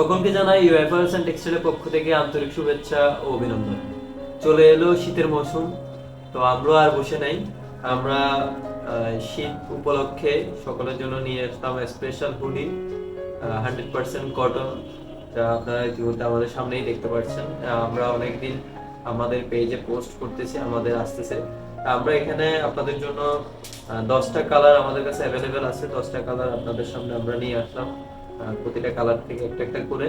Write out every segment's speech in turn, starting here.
সকলকে জানাই ইউএফআরস অ্যান্ড টেক্সটাইলের পক্ষ থেকে আন্তরিক শুভেচ্ছা ও অভিনন্দন। চলে এলো শীতের মৌসুম, তো আমরা আর বসে নাই। আমরা শীত উপলক্ষে সকলের জন্য নিয়ে আসলাম special hoodie hundred percent cotton যা আপনারা ইতিমধ্যে আমাদের সামনেই দেখতে পাচ্ছেন। আমরা অনেকদিন আমাদের পেজে পোস্ট করতেছি, আমাদের আসতেছে। আমরা এখানে আপনাদের জন্য দশটা কালার আমাদের কাছে অ্যাভেলেবেল আছে, দশটা কালার আপনাদের সামনে আমরা নিয়ে আসলাম। প্রতিটা কালার থেকে একটা একটা করে।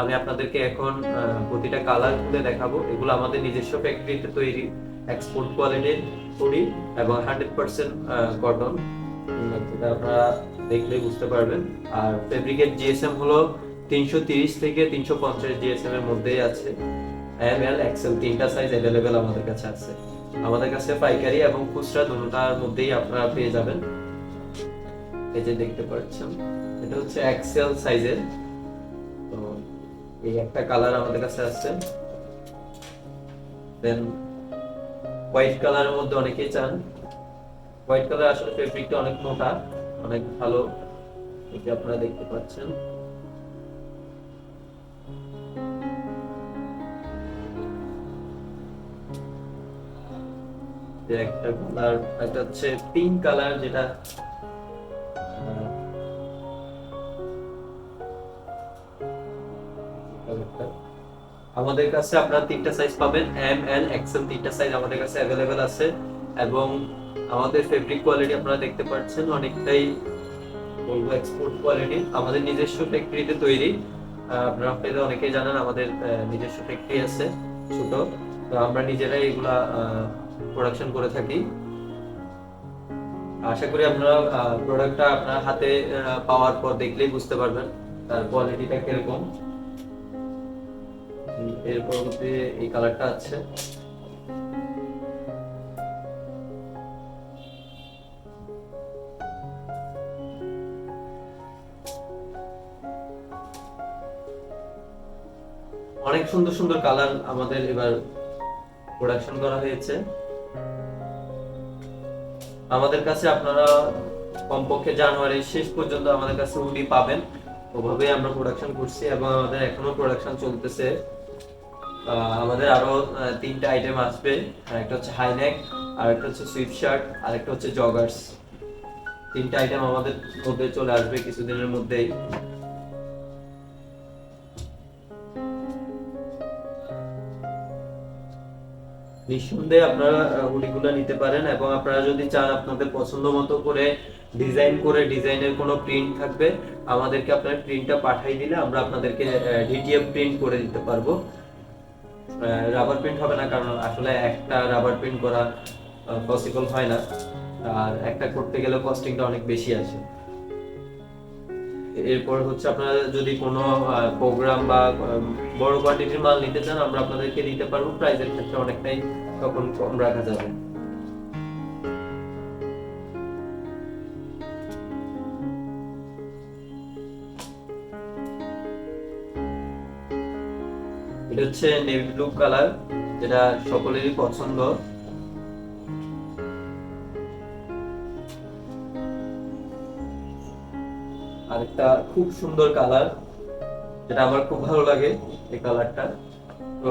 আমি আপনাদেরকে এখন প্রতিটা কালার খুলে দেখাবো। এগুলো আমাদের নিজস্ব ফ্যাক্টরিতে তৈরি এক্সপোর্ট কোয়ালিটির হুডি এবং হান্ড্রেড পার্সেন্ট কটন যেটা আপনারা দেখলে বুঝতে পারবেন। আর ফেব্রিকের জিএসএম হলো তিনশো তিরিশ থেকে তিনশো পঞ্চাশ জিএসএম এর মধ্যেই আছে। এম এল এক্সেল তিনটা সাইজ অ্যাভেলেবেল আমাদের কাছে আছে। আমাদের কাছে পাইকারি এবং খুচরা দুটার মধ্যেই আপনারা পেয়ে যাবেন। এই যে দেখতে পাচ্ছেন, এটা হচ্ছে এক্সেল সাইজের তো এই একটা কালার আমাদের কাছে আছে। দেন হোয়াইট কালারের মধ্যে অনেকেই চান। হোয়াইট কালার আসলে ফেব্রিকটা অনেক মোটা, অনেক ভালো। এটা আপনারা দেখতে পাচ্ছেন। একটা কালার একটা হচ্ছে পিঙ্ক কালার যেটা আমাদের কাছে আপনারা তিনটা সাইজ পাবেন এম এল এক্সেল তিনটা সাইজ আমাদের কাছে অ্যাভেলেবেল আছে এবং আমাদের ফেব্রিক কোয়ালিটি আপনারা দেখতে পাচ্ছেন, অনেকটাই বলব এক্সপোর্ট কোয়ালিটি আমাদের নিজস্ব ফ্যাক্টরিতে তৈরি। আপনারা আপনাদের অনেকেই জানেন আমাদের নিজস্ব ফ্যাক্টরি আছে ছোট। তো আমরা নিজেরাই এগুলা প্রোডাকশন করে থাকি। আশা করি আপনারা প্রোডাক্টটা আপনার হাতে পাওয়ার পর দেখলেই বুঝতে পারবেন, তার কোয়ালিটিটা কীরকম। এর পরবর্তী এই কালারটা আছে। অনেক সুন্দর সুন্দর কালার আমাদের এবার প্রোডাকশন করা হয়েছে। আমাদের কাছে আপনারা কমপক্ষে জানুয়ারির শেষ পর্যন্ত আমাদের কাছে হুডি পাবেন। ওভাবে আমরা প্রোডাকশন করছি এবং আমাদের এখনও প্রোডাকশন চলতেছে। আমাদের আরও তিনটা আইটেম আসবে। একটা হচ্ছে হাইনেক আর একটা হচ্ছে সুইফট শার্ট আর একটা হচ্ছে জগার্স তিনটা আইটেম আমাদের মধ্যে চলে আসবে কিছুদিনের মধ্যেই। নিঃসন্দেহে আপনারা হুডিগুলো নিতে পারেন এবং আপনারা যদি চান আপনাদের পছন্দ মতো করে ডিজাইন করে ডিজাইনের কোনো প্রিন্ট থাকবে, আমাদেরকে আপনার প্রিন্টটা পাঠিয়ে দিলে আমরা আপনাদেরকে ডিটিএফ প্রিন্ট করে দিতে পারব। রাবার প্রিন্ট হবে না, কারণ আসলে একটা রাবার প্রিন্ট করা পসিবল হয় না। আর একটা করতে গেলে কস্টিংটা অনেক বেশি আসে এরপর হচ্ছে আপনারা যদি কোনো প্রোগ্রাম বা বড় কোয়ান্টিটির মাল নিতে চান, আমরা আপনাদেরকে দিতে পারব। প্রাইজের ক্ষেত্রে অনেকটাই তখন কম রাখা যাবে। এটা হচ্ছে নেভি ব্লু কালার যেটা সকলেরই পছন্দ। আরেকটা খুব সুন্দর কালার যেটা আমার খুব ভালো লাগে এই কালারটা তো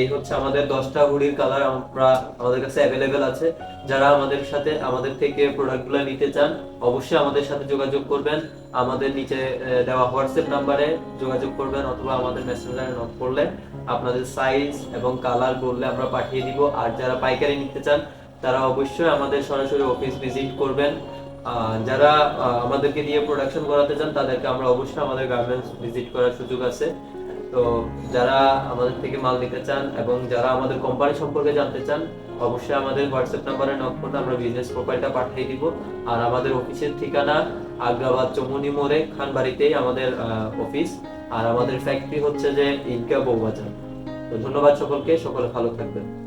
এই হচ্ছে আমাদের দশটা হুডির কালার আমরা আমাদের কাছে অ্যাভেলেবেল আছে। যারা আমাদের সাথে, আমাদের থেকে প্রোডাক্টগুলো নিতে চান, অবশ্যই আমাদের সাথে যোগাযোগ করবেন। আমাদের নিচে দেওয়া হোয়াটসঅ্যাপ নাম্বারে যোগাযোগ করবেন অথবা আমাদের মেসেঞ্জারে নক করলে আপনাদের সাইজ এবং কালার বললে আমরা পাঠিয়ে দিব। আর যারা পাইকারি নিতে চান, তারা অবশ্যই আমাদের সরাসরি অফিস ভিজিট করবেন। যারা আমাদেরকে দিয়ে প্রোডাকশন করাতে চান, তাদেরকে আমরা অবশ্যই আমাদের গার্মেন্টস ভিজিট করার সুযোগ আছে। তো যারা আমাদের থেকে মাল নিতে চান এবং যারা আমাদের কোম্পানি সম্পর্কে জানতে চান, অবশ্যই আমাদের হোয়াটসঅ্যাপ নাম্বারে নক করতে আমরা বিজনেস প্রোফাইলটা পাঠিয়ে দিব। আর আমাদের অফিসের ঠিকানা আগ্রাবাদ চমুনি মোড়ে, খানবাড়িতেই আমাদের অফিস আর আমাদের ফ্যাক্টরি হচ্ছে যে ইনকা বৌবাজার। তো ধন্যবাদ সকলকে, সকলে ভালো থাকবেন।